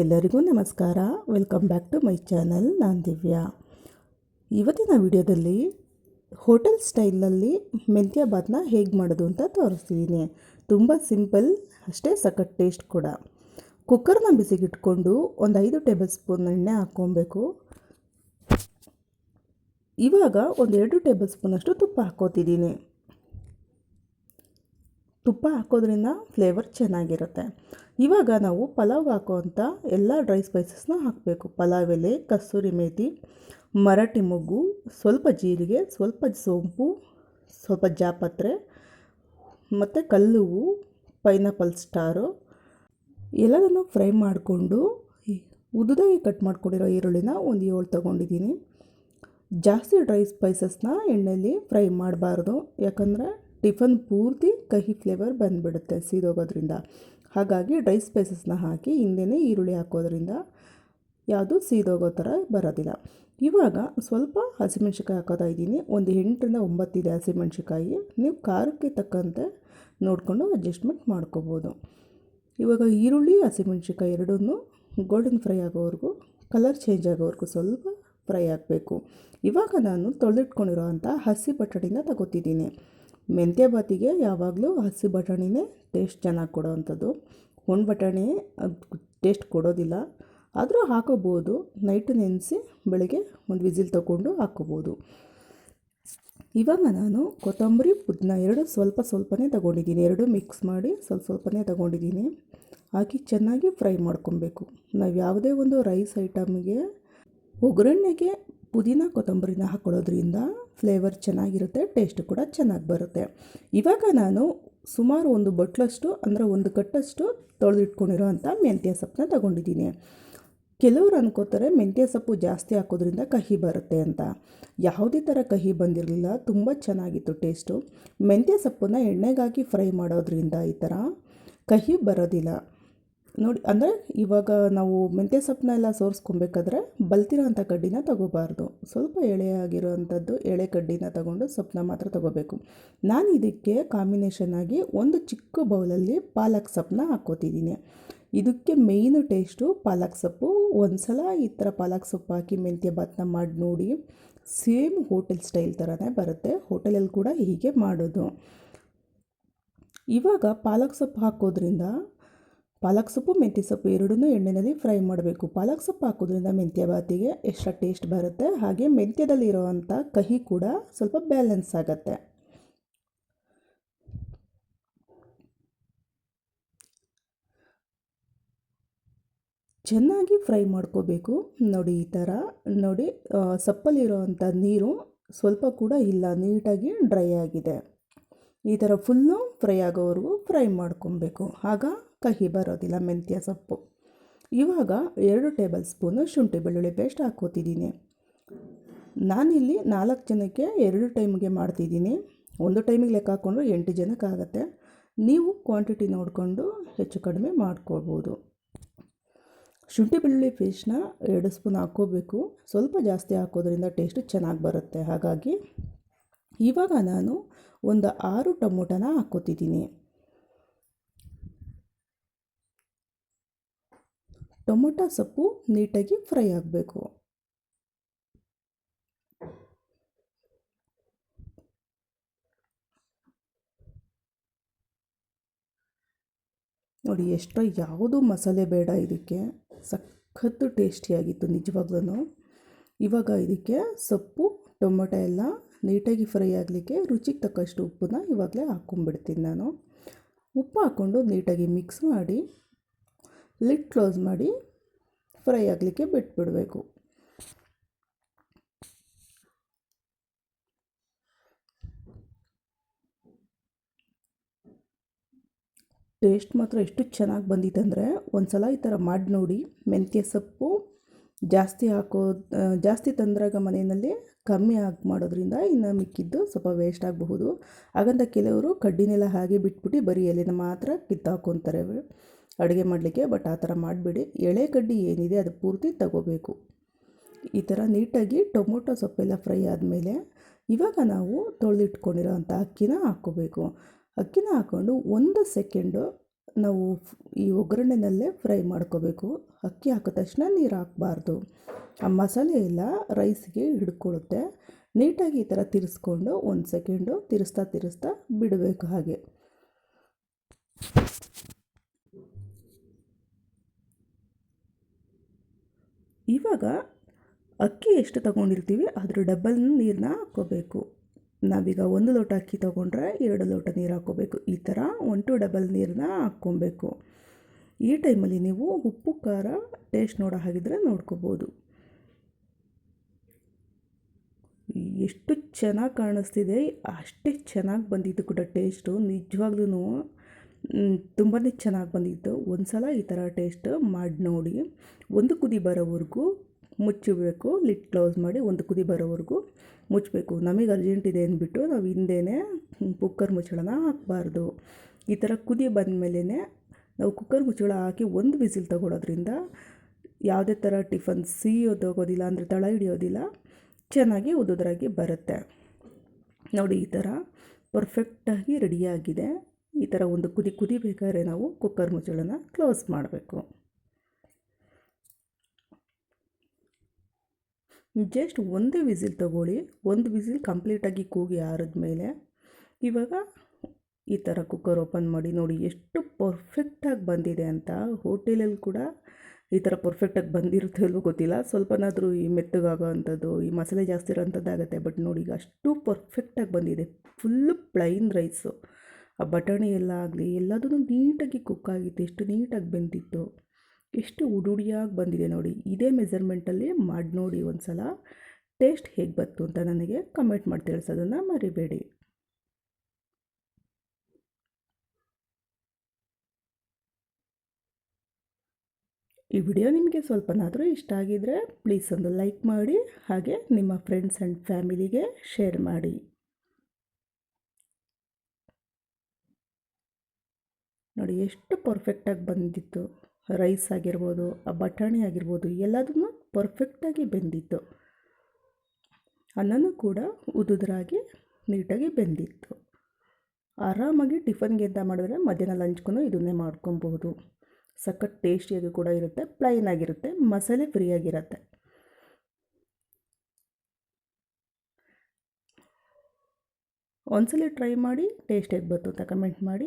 ಎಲ್ಲರಿಗೂ ನಮಸ್ಕಾರ. Welcome back to my channel ನಾನು ದಿವ್ಯಾ ಇವತ್ತಿನ ವಿಡಿಯೋದಲ್ಲಿ ಹೋಟೆಲ್ ಸ್ಟೈಲಲ್ಲಿ ಮೆಂತ್ಯ ಬಾತ್ನ ಹೇಗೆ ಮಾಡೋದು ಅಂತ ತೋರಿಸ್ತಿದ್ದೀನಿ ತುಂಬ ಸಿಂಪಲ್, ಅಷ್ಟೇ ಸಖತ್ ಟೇಸ್ಟ್ ಕೂಡ. ಕುಕ್ಕರ್ನ ಬಿಸಿಗಿಟ್ಕೊಂಡು ಒಂದು ಐದು ಟೇಬಲ್ ಸ್ಪೂನ್ ಎಣ್ಣೆ ಹಾಕ್ಕೊಬೇಕು. ಇವಾಗ ಒಂದು ಎರಡು ಟೇಬಲ್ ಸ್ಪೂನಷ್ಟು ತುಪ್ಪ ಹಾಕ್ಕೋತಿದ್ದೀನಿ ತುಪ್ಪ ಹಾಕೋದ್ರಿಂದ ಫ್ಲೇವರ್ ಚೆನ್ನಾಗಿರುತ್ತೆ. ಇವಾಗ ನಾವು ಪಲಾವ್ ಹಾಕೋವಂಥ ಎಲ್ಲ ಡ್ರೈ ಸ್ಪೈಸಸ್ನ ಹಾಕಬೇಕು. ಪಲಾವ್ ಎಲೆ, ಕಸ್ತೂರಿ ಮೇತಿ, ಮರಾಠಿ ಮೊಗ್ಗು, ಸ್ವಲ್ಪ ಜೀರಿಗೆ, ಸ್ವಲ್ಪ ಸೋಂಪು, ಸ್ವಲ್ಪ ಜಾಪತ್ರೆ, ಮತ್ತು ಕಲ್ಲುವು ಪೈನಾಪಲ್ ಸ್ಟಾರು ಎಲ್ಲದನ್ನು ಫ್ರೈ ಮಾಡಿಕೊಂಡು ಉದುದಾಗಿ ಕಟ್ ಮಾಡ್ಕೊಂಡಿರೋ ಈರುಳ್ಳಿನ ಒಂದು ಏಳು ತೊಗೊಂಡಿದ್ದೀನಿ. ಜಾಸ್ತಿ ಡ್ರೈ ಸ್ಪೈಸಸ್ನ ಎಣ್ಣೆಯಲ್ಲಿ ಫ್ರೈ ಮಾಡಬಾರ್ದು. ಯಾಕಂದರೆ ಟಿಫನ್ ಪೂರ್ತಿ ಕಹಿ ಫ್ಲೇವರ್ ಬಂದುಬಿಡುತ್ತೆ ಸೀದೋಗೋದ್ರಿಂದ. ಹಾಗಾಗಿ ಡ್ರೈ ಸ್ಪೈಸಸ್ನ ಹಾಕಿ ಹಿಂದೆಯೇ ಈರುಳ್ಳಿ ಹಾಕೋದ್ರಿಂದ ಯಾವುದು ಸೀದೋಗೋ ಥರ ಬರೋದಿಲ್ಲ. ಇವಾಗ ಸ್ವಲ್ಪ ಹಸಿಮೆಣ್ಸಿಕಾಯಿ ಹಾಕೋತಾ ಇದ್ದೀನಿ. ಒಂದು ಎಂಟರಿಂದ ಒಂಬತ್ತಿದೆ ಹಸಿಮೆಣ್ಸಿಕಾಯಿ ನೀವು ಖಾರಕ್ಕೆ ತಕ್ಕಂತೆ ನೋಡಿಕೊಂಡು ಅಡ್ಜಸ್ಟ್ಮೆಂಟ್ ಮಾಡ್ಕೋಬೋದು. ಇವಾಗ ಈರುಳ್ಳಿ ಹಸಿಮೆಣ್ಸಿಕಾಯಿ ಎರಡನ್ನೂ ಗೋಲ್ಡನ್ ಫ್ರೈ ಆಗೋವರೆಗೂ ಕಲರ್ ಚೇಂಜ್ ಆಗೋವರೆಗೂ ಸ್ವಲ್ಪ ಫ್ರೈ ಆಗಬೇಕು ಇವಾಗ ನಾನು ತೊಳೆದಿಟ್ಕೊಂಡಿರೋ ಅಂಥ ಹಸಿ ಬಟಾಣಿನ ತಗೋತಿದ್ದೀನಿ. ಮೆಂತ್ಯ ಬಾತಿಗೆ ಯಾವಾಗಲೂ ಹಸಿ ಬಟಾಣಿನೇ ಟೇಸ್ಟ್ ಚೆನ್ನಾಗಿ ಕೊಡೋವಂಥದ್ದು. ಒಣ ಬಟಾಣಿ ಅದು ಟೇಸ್ಟ್ ಕೊಡೋದಿಲ್ಲ. ಆದರೂ ಹಾಕೋಬೋದು. ನೈಟ್ ನೆನೆಸಿ ಬೆಳಗ್ಗೆ ಒಂದು ವಿಸಿಲ್ ತಗೊಂಡು ಹಾಕೋಬೋದು. ಇವಾಗ ನಾನು ಕೊತ್ತಂಬರಿ ಪುದೀನ ಎರಡು ಸ್ವಲ್ಪ ಸ್ವಲ್ಪನೇ ತಗೊಂಡಿದ್ದೀನಿ. ಎರಡು ಮಿಕ್ಸ್ ಮಾಡಿ ಸ್ವಲ್ಪ ಸ್ವಲ್ಪನೇ ತಗೊಂಡಿದ್ದೀನಿ. ಹಾಕಿ ಚೆನ್ನಾಗಿ ಫ್ರೈ ಮಾಡ್ಕೊಬೇಕು. ನಾವು ಯಾವುದೇ ಒಂದು ರೈಸ್ ಐಟಮ್ಗೆ ಒಗ್ಗರಣೆಗೆ ಪುದೀನ ಕೊತ್ತಂಬರಿನ ಹಾಕೊಳ್ಳೋದ್ರಿಂದ ಫ್ಲೇವರ್ ಚೆನ್ನಾಗಿರುತ್ತೆ ಟೇಸ್ಟ್ ಕೂಡ ಚೆನ್ನಾಗಿ ಬರುತ್ತೆ. ಇವಾಗ ನಾನು ಸುಮಾರು ಒಂದು ಬಟ್ಲಷ್ಟು ಅಂದರೆ ಒಂದು ಕಟ್ಟಷ್ಟು ತೊಳೆದಿಟ್ಕೊಂಡಿರೋ ಅಂಥ ಮೆಂತ್ಯ ಸೊಪ್ಪನ್ನ ತಗೊಂಡಿದ್ದೀನಿ. ಕೆಲವರು ಅನ್ಕೋತಾರೆ ಮೆಂತ್ಯ ಸೊಪ್ಪು ಜಾಸ್ತಿ ಹಾಕೋದ್ರಿಂದ ಕಹಿ ಬರುತ್ತೆ ಅಂತ. ಯಾವುದೇ ಥರ ಕಹಿ ಬಂದಿರಲಿಲ್ಲ, ತುಂಬ ಚೆನ್ನಾಗಿತ್ತು ಟೇಸ್ಟು ಮೆಂತ್ಯ ಸೊಪ್ಪನ್ನ ಎಣ್ಣೆಗಾಗಿ ಫ್ರೈ ಮಾಡೋದ್ರಿಂದ ಈ ಥರ ಕಹಿ ಬರೋದಿಲ್ಲ. ನೋಡಿ, ಅಂದರೆ ಇವಾಗ ನಾವು ಮೆಂತ್ಯ ಸೊಪ್ಪನ್ನ ಎಲ್ಲ ಸೋರಿಸ್ಕೊಬೇಕಾದ್ರೆ ಬಲ್ತಿರೋ ಅಂಥ ಕಡ್ಡಿನ ತಗೋಬಾರ್ದು. ಸ್ವಲ್ಪ ಎಳೆಯಾಗಿರೋವಂಥದ್ದು ಎಳೆ ಕಡ್ಡಿನ ತಗೊಂಡು ಸೊಪ್ಪನ್ನ ಮಾತ್ರ ತಗೋಬೇಕು. ನಾನು ಇದಕ್ಕೆ ಕಾಂಬಿನೇಷನ್ ಆಗಿ ಒಂದು ಚಿಕ್ಕ ಬೌಲಲ್ಲಿ ಪಾಲಕ್ ಸೊಪ್ಪನ್ನ ಹಾಕ್ಕೋತಿದ್ದೀನಿ. ಇದಕ್ಕೆ ಮೇಯ್ನು ಟೇಸ್ಟು ಪಾಲಕ್ ಸೊಪ್ಪು. ಒಂದು ಸಲ ಈ ಥರ ಪಾಲಕ್ ಸೊಪ್ಪು ಹಾಕಿ ಮೆಂತ್ಯ ಭಾತ್ನ ಮಾಡಿ ನೋಡಿ, ಸೇಮ್ ಹೋಟೆಲ್ ಸ್ಟೈಲ್ ಥರನೇ ಬರುತ್ತೆ. ಹೋಟೆಲಲ್ಲಿ ಕೂಡ ಹೀಗೆ ಮಾಡೋದು. ಇವಾಗ ಪಾಲಕ್ ಸೊಪ್ಪು ಹಾಕೋದ್ರಿಂದ ಪಾಲಕ್ ಸೊಪ್ಪು, ಮೆಂತ್ಯ ಸೊಪ್ಪು ಎರಡನ್ನೂ ಎಣ್ಣೆಯಲ್ಲಿ ಫ್ರೈ ಮಾಡಬೇಕು. ಪಾಲಕ್ ಸೊಪ್ಪು ಹಾಕೋದ್ರಿಂದ ಮೆಂತ್ಯ ಬಾತಿಗೆ ಎಕ್ಸ್ಟ್ರಾ ಟೇಸ್ಟ್ ಬರುತ್ತೆ. ಹಾಗೆ ಮೆಂತ್ಯದಲ್ಲಿರುವಂಥ ಕಹಿ ಕೂಡ ಸ್ವಲ್ಪ ಬ್ಯಾಲೆನ್ಸ್ ಆಗುತ್ತೆ. ಚೆನ್ನಾಗಿ ಫ್ರೈ ಮಾಡ್ಕೋಬೇಕು. ನೋಡಿ ಈ ಥರ. ನೋಡಿ ಸಪ್ಪಲ್ಲಿರೋವಂಥ ನೀರು ಸ್ವಲ್ಪ ಕೂಡ ಇಲ್ಲ. ನೀಟಾಗಿ ಡ್ರೈ ಆಗಿದೆ. ಈ ಥರ ಫುಲ್ಲು ಫ್ರೈ ಆಗೋವರೆಗೂ ಫ್ರೈ ಮಾಡ್ಕೊಬೇಕು. ಆಗ ಕಹಿ ಬರೋದಿಲ್ಲ ಮೆಂತ್ಯ ಸೊಪ್ಪು. ಇವಾಗ ಎರಡು ಟೇಬಲ್ ಸ್ಪೂನು ಶುಂಠಿ ಬೆಳ್ಳುಳ್ಳಿ ಪೇಸ್ಟ್ ಹಾಕ್ಕೋತಿದ್ದೀನಿ. ನಾನಿಲ್ಲಿ ನಾಲ್ಕು ಜನಕ್ಕೆ ಎರಡು ಟೈಮ್ಗೆ ಮಾಡ್ತಿದ್ದೀನಿ. ಒಂದು ಟೈಮಿಗೆ ಲೆಕ್ಕ ಹಾಕ್ಕೊಂಡ್ರೆ ಎಂಟು ಜನಕ್ಕೆ ನೀವು ಕ್ವಾಂಟಿಟಿ ನೋಡಿಕೊಂಡು ಹೆಚ್ಚು ಕಡಿಮೆ ಮಾಡ್ಕೊಳ್ಬೋದು. ಶುಂಠಿ ಬೆಳ್ಳುಳ್ಳಿ ಪೇಸ್ಟ್ನ ಎರಡು ಸ್ಪೂನ್ ಹಾಕ್ಕೋಬೇಕು. ಸ್ವಲ್ಪ ಜಾಸ್ತಿ ಹಾಕೋದ್ರಿಂದ ಟೇಸ್ಟ್ ಚೆನ್ನಾಗಿ ಬರುತ್ತೆ. ಹಾಗಾಗಿ ಇವಾಗ ನಾನು ಒಂದು ಆರು ಟೊಮೊಟೊನ ಹಾಕ್ಕೋತಿದ್ದೀನಿ. ಟೊಮೊಟೊ ಸೊಪ್ಪು ನೀಟಾಗಿ ಫ್ರೈ ಆಗಬೇಕು. ನೋಡಿ, ಎಷ್ಟೋ ಯಾವುದು ಮಸಾಲೆ ಬೇಡ ಇದಕ್ಕೆ. ಸಖತ್ತು ಟೇಸ್ಟಿಯಾಗಿತ್ತು ನಿಜವಾಗ್ಲೂ ಇವಾಗ ಇದಕ್ಕೆ ಸೊಪ್ಪು, ಟೊಮೊಟೊ ಎಲ್ಲ ನೀಟಾಗಿ ಫ್ರೈ ಆಗಲಿಕ್ಕೆ ರುಚಿಗೆ ತಕ್ಕಷ್ಟು ಉಪ್ಪನ್ನ ಇವಾಗಲೇ ಹಾಕ್ಕೊಂಬಿಡ್ತೀನಿ ನಾನು. ಉಪ್ಪು ಹಾಕ್ಕೊಂಡು ನೀಟಾಗಿ ಮಿಕ್ಸ್ ಮಾಡಿ ಲಿಡ್ ಕ್ಲೋಸ್ ಮಾಡಿ ಫ್ರೈ ಆಗಲಿಕ್ಕೆ ಬಿಟ್ಬಿಡಬೇಕು. ಟೇಸ್ಟ್ ಮಾತ್ರ ಎಷ್ಟು ಚೆನ್ನಾಗಿ ಬಂದಿತ್ತಂದರೆ ಒಂದು ಸಲ ಈ ಥರ ಮಾಡಿ ನೋಡಿ, ಮೆಂತ್ಯ ಸೊಪ್ಪು ಜಾಸ್ತಿ ಹಾಕೋ ಜಾಸ್ತಿ ತಂದ್ರಾಗ ಮನೆಯಲ್ಲಿ ಕಮ್ಮಿ ಹಾಕಿ ಮಾಡೋದ್ರಿಂದ ಇನ್ನು ಮಿಕ್ಕಿದ್ದು ಸ್ವಲ್ಪ ವೇಸ್ಟ್ ಆಗಬಹುದು. ಹಾಗಂತ ಕೆಲವರು ಕಡ್ಡಿನೆಲ್ಲ ಹಾಗೆ ಬಿಟ್ಬಿಟ್ಟು ಬರೀ ಎಲೆನ ಮಾತ್ರ ಕಿತ್ತಾಕೊಂತಾರೆ. ಅಡುಗೆ ಮಾಡಲಿಕ್ಕೆ, ಬಟ್ ಆ ಥರ ಮಾಡಬೇಡಿ. ಎಳೆ ಕಡ್ಡಿ ಏನಿದೆ ಅದು ಪೂರ್ತಿ ತಗೋಬೇಕು. ಈ ಥರ ನೀಟಾಗಿ ಟೊಮೊಟೊ ಸೊಪ್ಪೆಲ್ಲ ಫ್ರೈ ಆದಮೇಲೆ ಇವಾಗ ನಾವು ತೊಳೆದಿಟ್ಕೊಂಡಿರೋ ಅಂಥ ಅಕ್ಕಿನ ಹಾಕ್ಕೋಬೇಕು. ಅಕ್ಕಿನ ಹಾಕ್ಕೊಂಡು ಒಂದು ಸೆಕೆಂಡು ನಾವು ಈ ಒಗ್ಗರಣೆನಲ್ಲೇ ಫ್ರೈ ಮಾಡ್ಕೋಬೇಕು. ಅಕ್ಕಿ ಹಾಕಿದ ತಕ್ಷಣ ನೀರು ಹಾಕಬಾರ್ದು. ಆ ಮಸಾಲೆ ಎಲ್ಲ ರೈಸ್ಗೆ ಹಿಡ್ಕೊಳ್ಳುತ್ತೆ. ನೀಟಾಗಿ ಈ ಥರ ತಿರ್ಸ್ಕೊಂಡು ಒಂದು ಸೆಕೆಂಡು ತಿರ್ಸ್ತಾ ತಿರ್ಸ್ತಾ ಬಿಡಬೇಕು ಹಾಗೆ. ಇವಾಗ ಅಕ್ಕಿ ಎಷ್ಟು ತಗೊಂಡಿರ್ತೀವಿ, ಅದ್ರ ಡಬಲ್ ನೀರನ್ನ ಹಾಕ್ಕೋಬೇಕು. ನಾವೀಗ ಒಂದು ಲೋಟ ಅಕ್ಕಿ ತೊಗೊಂಡ್ರೆ ಎರಡು ಲೋಟ ನೀರು ಹಾಕ್ಕೋಬೇಕು. ಈ ಥರ ಒನ್ ಟು ಡಬಲ್ ನೀರನ್ನ ಹಾಕ್ಕೊಬೇಕು. ಈ ಟೈಮಲ್ಲಿ ನೀವು ಉಪ್ಪು, ಖಾರ ಟೇಸ್ಟ್ ನೋಡೋ ಹಾಗಿದ್ರೆ ನೋಡ್ಕೋಬೋದು. ಎಷ್ಟು ಚೆನ್ನಾಗಿ ಕಾಣಿಸ್ತಿದೆ, ಅಷ್ಟೇ ಚೆನ್ನಾಗಿ ಬಂದಿದ್ದು ಕೂಡ ಟೇಸ್ಟು ನಿಜವಾಗ್ಲೂ ತುಂಬಾ ಚೆನ್ನಾಗಿ ಬಂದಿತ್ತು. ಒಂದು ಸಲ ಈ ಥರ ಟೇಸ್ಟ್ ಮಾಡಿ ನೋಡಿ. ಒಂದು ಕುದಿ ಬರೋವರೆಗೂ ಮುಚ್ಚಬೇಕು. ಲಿಟ್ ಕ್ಲೋಸ್ ಮಾಡಿ ಒಂದು ಕುದಿ ಬರೋವರೆಗೂ ಮುಚ್ಚಬೇಕು. ನಮಗೆ ಅರ್ಜೆಂಟ್ ಇದೆ ಅಂದ್ಬಿಟ್ಟು ನಾವು ಹಿಂದೆನೇ ಕುಕ್ಕರ್ ಮುಚ್ಚಳನ ಹಾಕಬಾರ್ದು. ಈ ಥರ ಕುದಿ ಬಂದಮೇಲೆ ನಾವು ಕುಕ್ಕರ್ ಮುಚ್ಚಳ ಹಾಕಿ ಒಂದು ವಿಸಿಲ್ ತಗೊಳ್ಳೋದ್ರಿಂದ ಯಾವುದೇ ಥರ ಟಿಫನ್ ಸಿಹಿಯೋದೋಗೋದಿಲ್ಲ ಅಂದರೆ ತಳ ಹಿಡಿಯೋದಿಲ್ಲ. ಚೆನ್ನಾಗಿ ಉದುದ್ರಾಗಿ ಬರುತ್ತೆ. ನೋಡಿ ಈ ಥರ ಪರ್ಫೆಕ್ಟಾಗಿ ರೆಡಿಯಾಗಿದೆ ಈ ಥರ ಒಂದು ಕುದಿ ಕುದಿಬೇಕಾದ್ರೆ ನಾವು ಕುಕ್ಕರ್ ಮುಚ್ಚಳನ ಕ್ಲೋಸ್ ಮಾಡಬೇಕು. ಜಸ್ಟ್ ಒಂದೇ ವಿಸಿಲ್ ತಗೊಳ್ಳಿ, ಒಂದು ವಿಸಿಲ್ ಕಂಪ್ಲೀಟಾಗಿ ಕೂಗಿ ಆರಿದ್ಮೇಲೆ ಇವಾಗ ಈ ಥರ ಕುಕ್ಕರ್ ಓಪನ್ ಮಾಡಿ ನೋಡಿ ಎಷ್ಟು ಪರ್ಫೆಕ್ಟಾಗಿ ಬಂದಿದೆ ಅಂತ. ಹೋಟೆಲಲ್ಲಿ ಕೂಡ ಈ ಥರ ಪರ್ಫೆಕ್ಟಾಗಿ ಬಂದಿರುತ್ತೆ ಅಲ್ವೋ ಗೊತ್ತಿಲ್ಲ. ಸ್ವಲ್ಪನಾದರೂ ಈ ಮೆತ್ತಗಾಗೋ ಅಂಥದ್ದು ಈ ಮಸಾಲೆ ಜಾಸ್ತಿ ಇರೋಂಥದ್ದಾಗುತ್ತೆ ಬಟ್ ನೋಡಿ ಈಗ ಅಷ್ಟು ಪರ್ಫೆಕ್ಟಾಗಿ ಬಂದಿದೆ. ಫುಲ್ಲು ಪ್ಲೈನ್ ರೈಸು ಆ ಬಟಾಣಿ ಎಲ್ಲ ಆಗಲಿ ಎಲ್ಲದೂ ನೀಟಾಗಿ ಕುಕ್ ಆಗಿತ್ತು, ಎಷ್ಟು ನೀಟಾಗಿ ಬೆಂದಿತ್ತು, ಎಷ್ಟು ಉಡುಡಿಯಾಗಿ ಬಂದಿದೆ ನೋಡಿ. ಇದೇ ಮೆಜರ್ಮೆಂಟಲ್ಲಿ ಮಾಡಿ ನೋಡಿ ಒಂದು ಸಲ ಟೇಸ್ಟ್ ಹೇಗೆ ಬಂತು ಅಂತ ನನಗೆ ಕಮೆಂಟ್ ಮಾಡಿ ತಿಳಿಸೋದನ್ನು ಮರಿಬೇಡಿ. ಈ ವಿಡಿಯೋ ನಿಮಗೆ ಸ್ವಲ್ಪನಾದರೂ ಇಷ್ಟ ಆಗಿದರೆ ಪ್ಲೀಸ್ ಒಂದು ಲೈಕ್ ಮಾಡಿ, ಹಾಗೆ ನಿಮ್ಮ ಫ್ರೆಂಡ್ಸ್ ಆ್ಯಂಡ್ ಫ್ಯಾಮಿಲಿಗೆ ಶೇರ್ ಮಾಡಿ. ನೋಡಿ ಎಷ್ಟು ಪರ್ಫೆಕ್ಟಾಗಿ ಬಂದಿತ್ತು. ರೈಸ್ ಆಗಿರ್ಬೋದು, ಆ ಬಟಾಣಿ ಆಗಿರ್ಬೋದು, ಎಲ್ಲದನ್ನು ಪರ್ಫೆಕ್ಟಾಗಿ ಬೆಂದಿತ್ತು. ಅನ್ನನೂ ಕೂಡ ಉದುದ್ರಾಗಿ ನೀಟಾಗಿ ಬೆಂದಿತ್ತು. ಆರಾಮಾಗಿ ಟಿಫನ್ಗೆ ಅಂತ ಮಾಡಿದ್ರೆ ಮಧ್ಯಾಹ್ನ ಲಂಚ್ಗೂ ಇದನ್ನೇ ಮಾಡ್ಕೊಬೋದು ಸಖತ್ ಟೇಸ್ಟಿಯಾಗಿ ಕೂಡ ಇರುತ್ತೆ ಪ್ಲೈನ್ ಆಗಿರುತ್ತೆ, ಮಸಾಲೆ ಫ್ರೀಯಾಗಿರುತ್ತೆ ಒಂದ್ಸಲ ಟ್ರೈ ಮಾಡಿ ಟೇಸ್ಟ್ ಹೇಗೆ ಬಂತು ಅಂತ ಕಮೆಂಟ್ ಮಾಡಿ.